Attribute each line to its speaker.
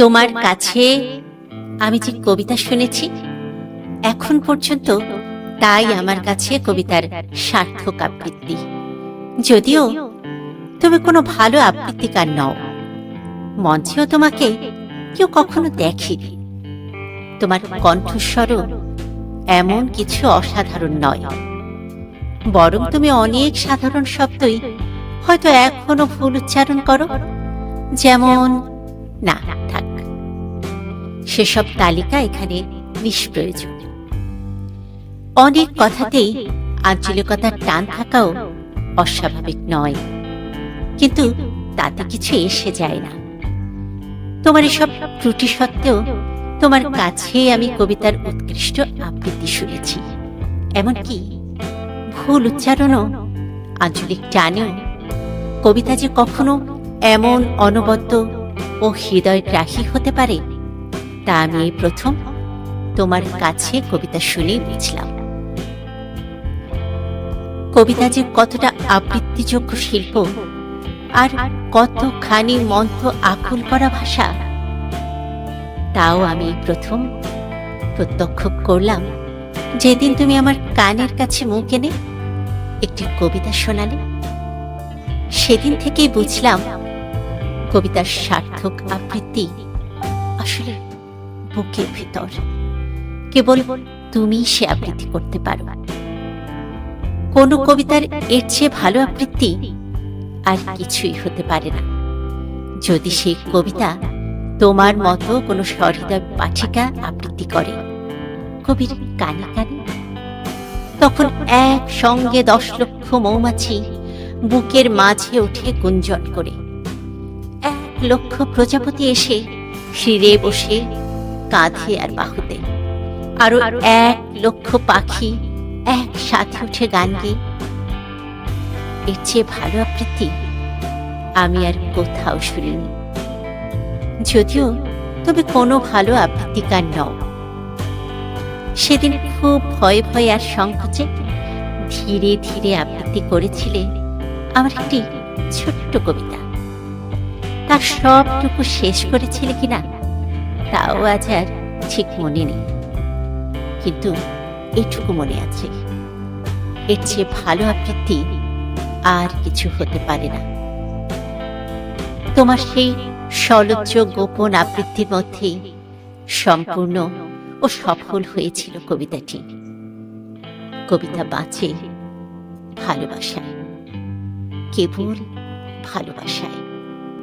Speaker 1: তোমার কাছে আমি যে কবিতা শুনেছি, এখন পর্যন্ত তাই আমার কাছে কবিতার সার্থক আবৃত্তি। যদিও তুমি কোনো ভালো আবৃত্তিকার নও, মঞ্চেও তোমাকে কেউ কখনো দেখেনি। তোমার কণ্ঠস্বরও এমন কিছু অসাধারণ নয়। বরং তুমি অনেক সাধারণ শব্দই হয়তো এখনও ভুল উচ্চারণ করো, যেমন, না, থাক। সেসব তালিকা এখানে নিষ্প্রয়োজন। অনেক কথাতেই আঞ্চলিকতার টান থাকাও অস্বাভাবিক নয়। কিন্তু তাতে কিছু এসে যায় না। তোমার এসব ত্রুটি সত্ত্বেও তোমার কাছে আমি কবিতার উৎকৃষ্ট আবৃত্তি শুনেছি। এমনকি ভুল উচ্চারণও আঞ্চলিক টানেও কবিতা যে কখনো এমন অনবদ্য ও হৃদয় হৃদয়গ্রাহী হতে পারে তা আমি এই প্রথম তোমার কাছে কবিতা শুনেই বুঝলাম। কবিতা যে কতটা আবৃত্তিযোগ্য শিল্প, আর কতখানি মন্ত্র আকুল করা ভাষা, তাও আমি প্রথম প্রত্যক্ষ করলাম। যেদিন তুমি আমার কানের কাছে মুখ এনে একটি কবিতা শোনালে, সেদিন থেকেই বুঝলাম কবিতার সার্থক আবৃত্তি আসলে বুকের ভিতর। কেবল তুমি সে আবৃত্তি করতে পারো। কোনো কবিতার এর চেয়ে ভালো আবৃত্তি আর কিছুই হতে পারে না। যদি সেই কবিতা তোমার মতো কোনো সহৃদয় পাঠিকা আবৃত্তি করে, কবির কানে কানে, তখন এক সঙ্গে দশ লক্ষ মৌমাছি বুকের মাঝে উঠে গুঞ্জন করে। এক লক্ষ প্রজাপতি এসে শিরে বসে কাঁধে আর বাহুতে। আরও এক লক্ষ পাখি একসাথে উঠে গান গেয়ে এর চেয়ে ভালো আবৃত্তি আমি আর কোথাও শুনিনি। যদিও তুমি কোনো ভালো আবৃত্তিকার নও। সেদিন খুব ভয়ে ভয়ে আর সংকোচে ধীরে ধীরে আবৃত্তি করেছিলে আমার একটি ছোট্ট কবিতা। তার সবটুকু শেষ করেছিলে কিনা তাও আজ আর ঠিক মনে নেই। কিন্তু এটুকু মনে আছে, এর চেয়ে ভালো আবৃত্তি আর কিছু হতে পারে না। তোমার সেই সলজ্জ গোপন আবৃত্তির মধ্যেই সম্পূর্ণ ও সফল হয়েছিল কবিতাটি। কবিতা বাঁচে ভালোবাসায়, কেবল ভালোবাসায়।